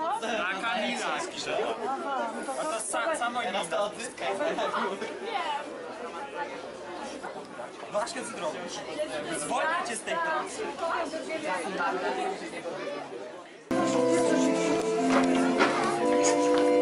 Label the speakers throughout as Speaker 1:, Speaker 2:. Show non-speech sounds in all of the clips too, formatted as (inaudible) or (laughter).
Speaker 1: A Kamila. A to sa, samo inne. Właśnie zrobisz. Zwolnię cię z tej pracy.
Speaker 2: Pierwszego maja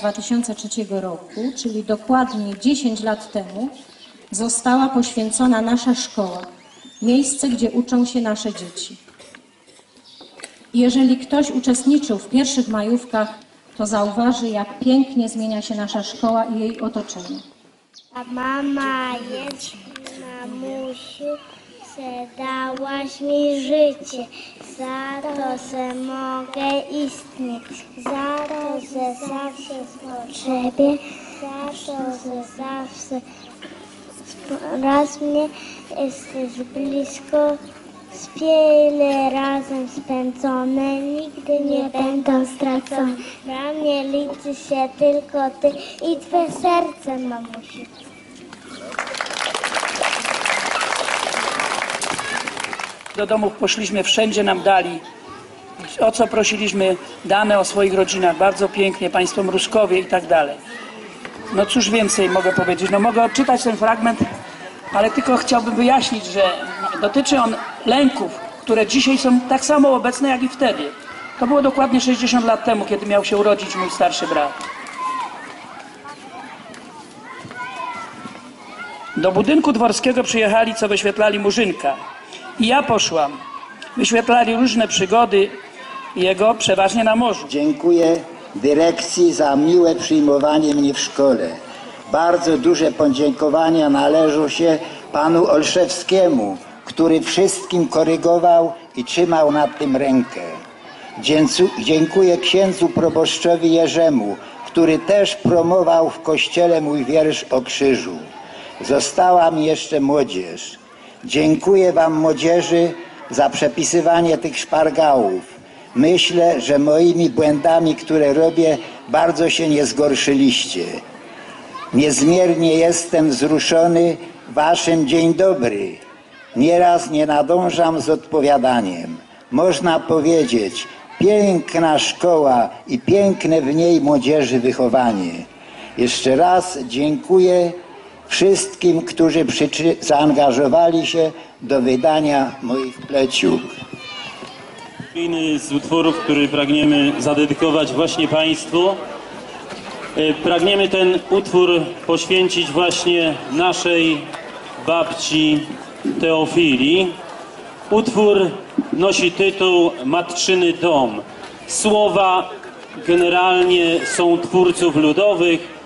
Speaker 2: 2003 roku, czyli dokładnie 10 lat temu, została poświęcona nasza szkoła, miejsce, gdzie uczą się nasze dzieci. Jeżeli ktoś uczestniczył w pierwszych majówkach, to zauważy, jak pięknie zmienia się nasza szkoła i jej otoczenie.
Speaker 3: A mama jest mamusiu, se dałaś mi życie, za to se mogę istnieć, za to se zawsze potrzebie, za to se zawsze raz mnie jesteś blisko, wiele razem spędzone, nigdy nie będą stracone. Dla mnie liczy się tylko ty i twe serce, mamusiu.
Speaker 4: Do domów poszliśmy, wszędzie nam dali. O co prosiliśmy, dane o swoich rodzinach, bardzo pięknie, państwo Mruszkowie i tak dalej. No cóż więcej mogę powiedzieć, no mogę odczytać ten fragment, ale tylko chciałbym wyjaśnić, że dotyczy on lęków, które dzisiaj są tak samo obecne jak i wtedy. To było dokładnie 60 lat temu, kiedy miał się urodzić mój starszy brat. Do budynku dworskiego przyjechali, co wyświetlali Murzynka. I ja poszłam. Wyświetlali różne przygody jego, przeważnie na morzu.
Speaker 5: Dziękuję dyrekcji za miłe przyjmowanie mnie w szkole. Bardzo duże podziękowania należą się panu Olszewskiemu, który wszystkim korygował i trzymał nad tym rękę. Dziękuję księdzu proboszczowi Jerzemu, który też promował w kościele mój wiersz o krzyżu. Została mi jeszcze młodzież. Dziękuję wam młodzieży za przepisywanie tych szpargałów. Myślę, że moimi błędami, które robię, bardzo się nie zgorszyliście. Niezmiernie jestem wzruszony waszym dzień dobry. Nieraz nie nadążam z odpowiadaniem. Można powiedzieć, piękna szkoła i piękne w niej młodzieży wychowanie. Jeszcze raz dziękuję wszystkim, którzy zaangażowali się do wydania moich pleciów.
Speaker 6: Kolejny z utworów, który pragniemy zadedykować właśnie Państwu. E, Pragniemy ten utwór poświęcić właśnie naszej babci Teofilii. Utwór nosi tytuł Matczyny Dom. Słowa generalnie są twórców ludowych,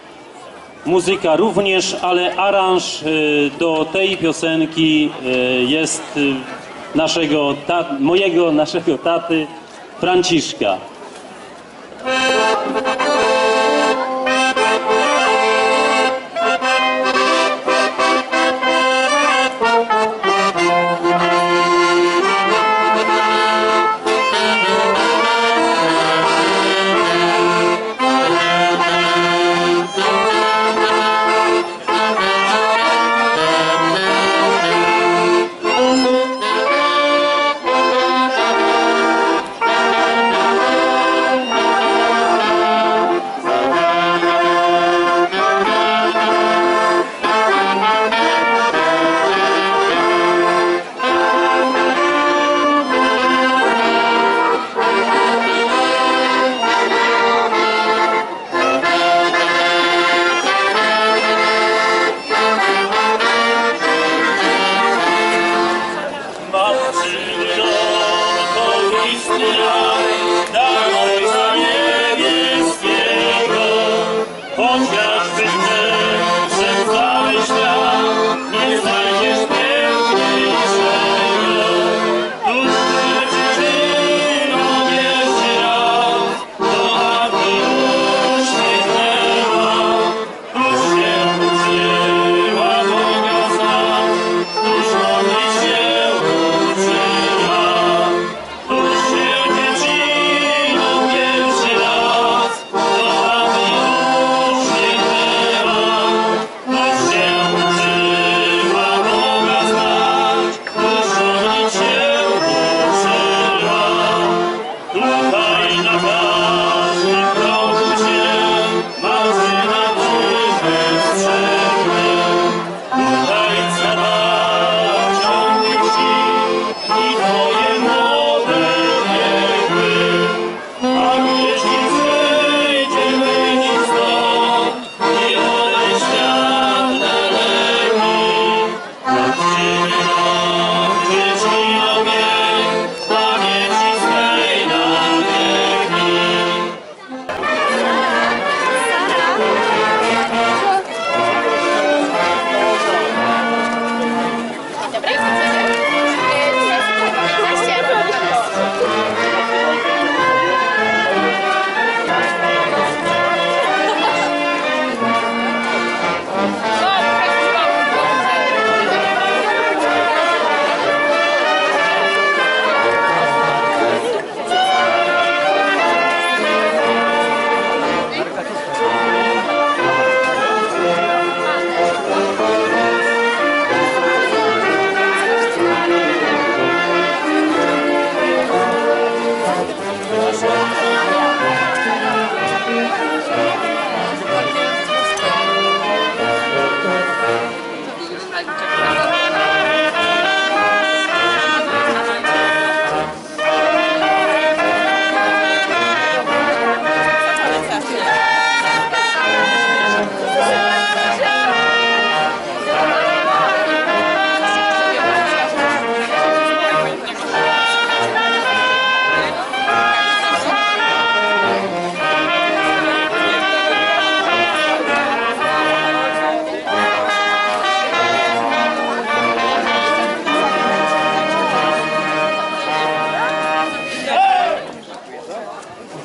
Speaker 6: muzyka również, ale aranż e, do tej piosenki e, jest e, naszego, mojego, naszego taty Franciszka.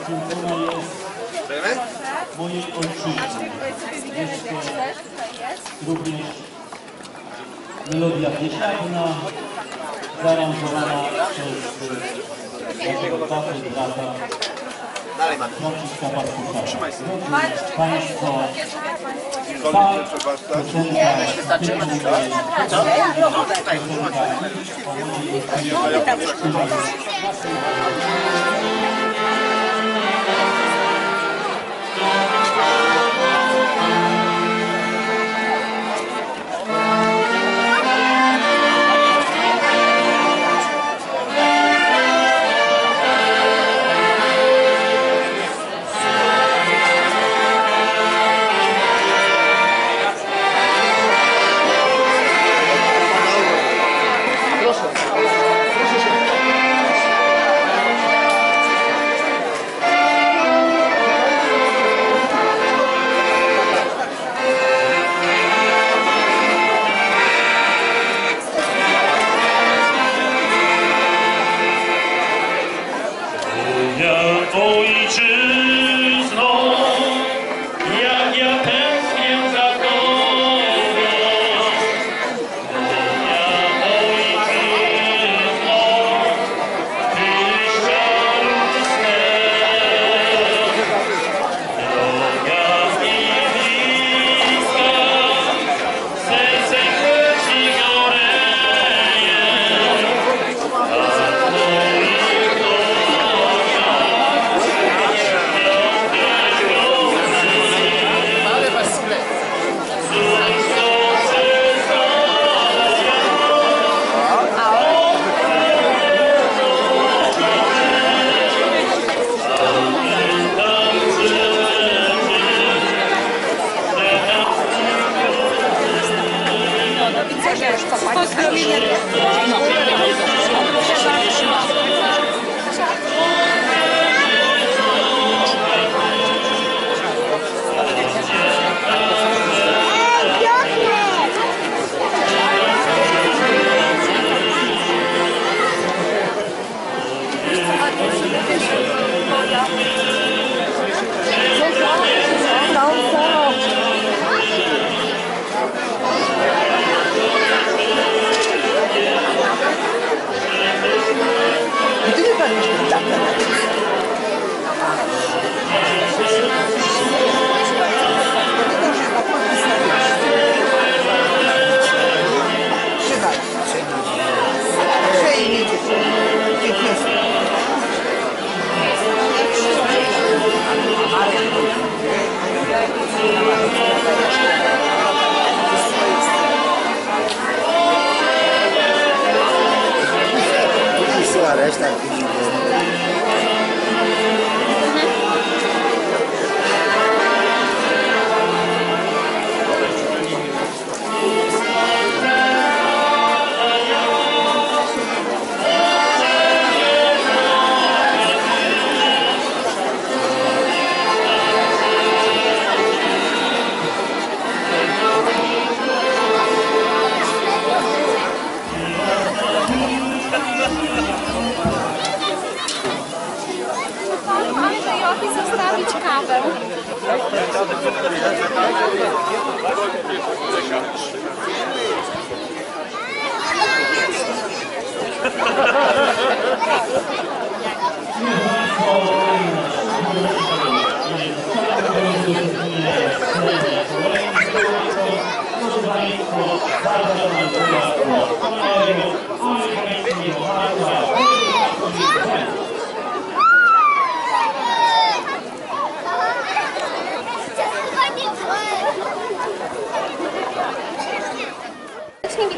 Speaker 6: Poświęcona jest mojej ojczyźnie. Jest to również melodia biesiadna, zaaranżowana przez naszego tatę, brata Franciszka Bartusza. Państwo, ta piosenka piosenka o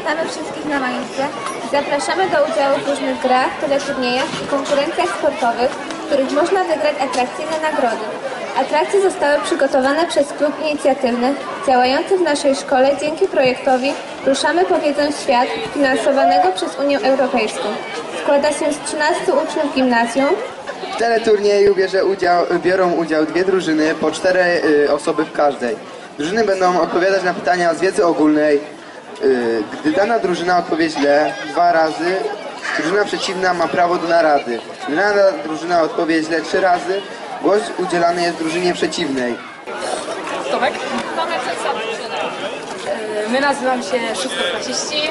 Speaker 7: witamy wszystkich na majówce. Zapraszamy do udziału w różnych grach, teleturniejach i konkurencjach sportowych, w których można wygrać atrakcyjne nagrody. Atrakcje zostały przygotowane przez klub inicjatywny działający w naszej szkole dzięki projektowi Ruszamy po wiedzę świat finansowanego przez Unię Europejską. Składa się z 13 uczniów gimnazjum,
Speaker 8: W teleturnieju bierze udział, biorą udział dwie drużyny, po cztery y, osoby w każdej. Drużyny będą odpowiadać na pytania z wiedzy ogólnej. Y, gdy dana drużyna odpowie źle dwa razy, drużyna przeciwna ma prawo do narady. Gdy dana drużyna odpowie źle trzy razy, głos udzielany jest drużynie przeciwnej.
Speaker 9: Tomek? My nazywam się szóstoklasiści.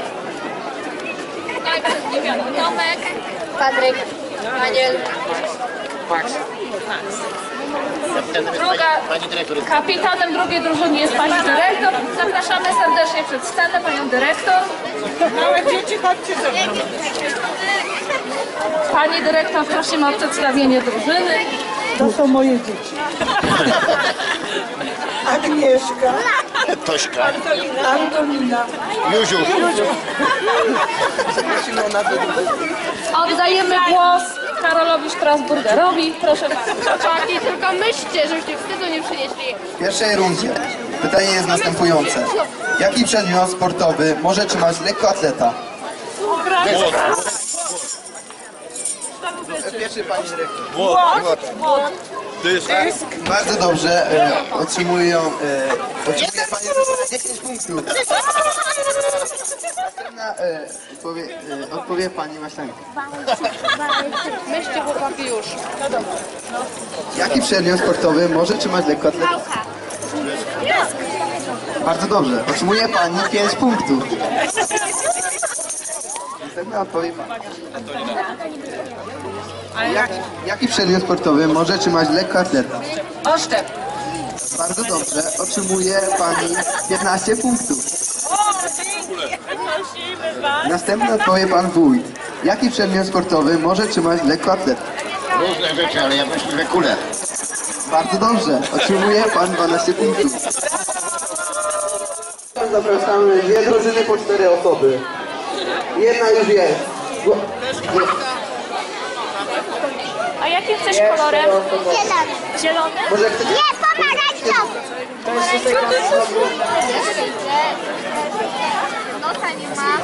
Speaker 9: Najpierw imiona Tomek, Patryk, Daniel, Max. Druga, kapitanem drugiej drużyny jest pani dyrektor. Zapraszamy serdecznie przed scenę panią dyrektor. Małe dzieci, chodźcie ze mną. Pani dyrektor, prosimy o przedstawienie drużyny.
Speaker 10: To są moje dzieci. Agnieszka,
Speaker 1: Tośka.
Speaker 10: Antonina,
Speaker 1: Józiu.
Speaker 9: Oddajemy głos Karolowi Strasburgerowi. Proszę bardzo. Chłopaki, tylko myślcie, żebyście wstydu nie przynieśli.
Speaker 8: W pierwszej rundzie pytanie jest następujące. Jaki przedmiot sportowy może trzymać lekkoatleta? Pierwszy pani dyrektor.
Speaker 1: Młot. Dysk.
Speaker 8: Bardzo dobrze, e, otrzymują, e, otrzymuje pani 10 punktów. Następna e, odpowie, e, odpowie pani Maślanka.
Speaker 9: Myślcie chłopaki już.
Speaker 8: Jaki przedmiot sportowy może trzymać lekkoatleta? Bardzo dobrze, otrzymuje pani 5 punktów. Następna odpowie pani. Jak, jaki przedmiot sportowy może trzymać lekkoatleta?
Speaker 9: Oszczep.
Speaker 8: Bardzo dobrze, otrzymuje pani 15 punktów. (laughs) Następny odpowie pan wójt. Jaki przedmiot sportowy może trzymać lekkoatleta?
Speaker 1: Różne rzeczy, ale ja myślę, kule.
Speaker 8: Bardzo dobrze, otrzymuje pan 12 punktów. Zapraszamy dwie drużyny po cztery osoby. Jedna już jest.
Speaker 9: A jakim chcesz kolorem?
Speaker 3: Zielony.
Speaker 9: Zielony?
Speaker 3: Nie, pomagać to! Nosa nie ma.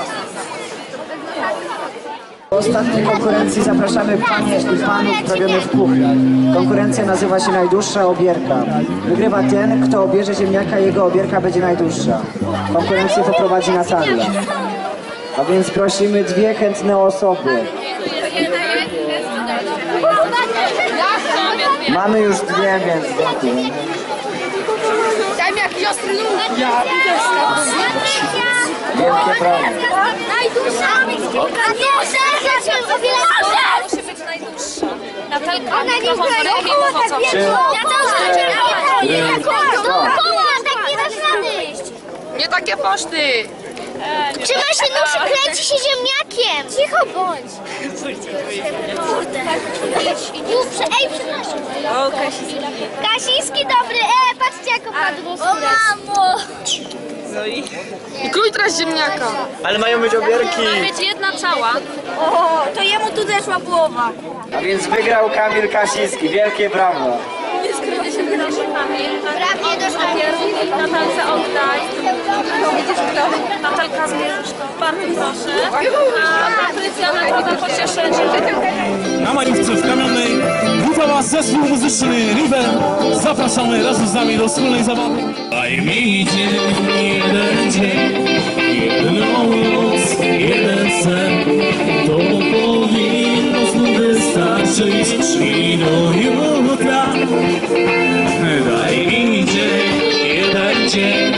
Speaker 11: Do ostatniej konkurencji zapraszamy panie i panów prawionych w kuchni. Konkurencja nazywa się Najdłuższa Obierka. Wygrywa ten, kto obierze ziemniaka, jego obierka będzie najdłuższa. Konkurencję poprowadzi Natalia. A więc prosimy dwie chętne osoby. Mamy już dwie, więc dziękuję.
Speaker 9: Daj mi jakiś ostry nóż.
Speaker 11: Wielkie brawo.
Speaker 3: Najdłuższa! Najdłuższa!
Speaker 9: Musi być najdłuższa. Natalka,
Speaker 3: Ona nie
Speaker 9: mikrofon
Speaker 3: zdaje.
Speaker 9: lepiej mocno.
Speaker 3: Ja to znaczy, koło, tak nie dasz rady.
Speaker 9: Nie takie poszty.
Speaker 3: Trzyma się nóż, kręci się ziemniakiem. Cicho bądź. Kurde. Ej, przepraszam.
Speaker 9: O, Kasi.
Speaker 3: Kasiński dobry, e, patrzcie jak opadło O mamo.
Speaker 9: I krój teraz ziemniaka.
Speaker 1: Ale mają być obierki.
Speaker 9: Ma być jedna cała.
Speaker 3: O, to jemu tu zeszła głowa.
Speaker 11: A więc wygrał Kamil Kasiński. Wielkie brawo.
Speaker 9: Proszę.
Speaker 3: Prawie doszła.
Speaker 9: Najpierw Natalce oddaj. Widzisz kto? Natalka zmierzysz to. Bardzo proszę. A Patrycja na to pocieszenie.
Speaker 12: Na majówce w Kamionej witała zespół muzyczny River. Zapraszamy razem z nami do wspólnej zabawy. Daj mi dzień, jeden dzień, jedną noc, jeden sen.
Speaker 6: satsis sinu juhla. Daj mi dzień, jeden dzień.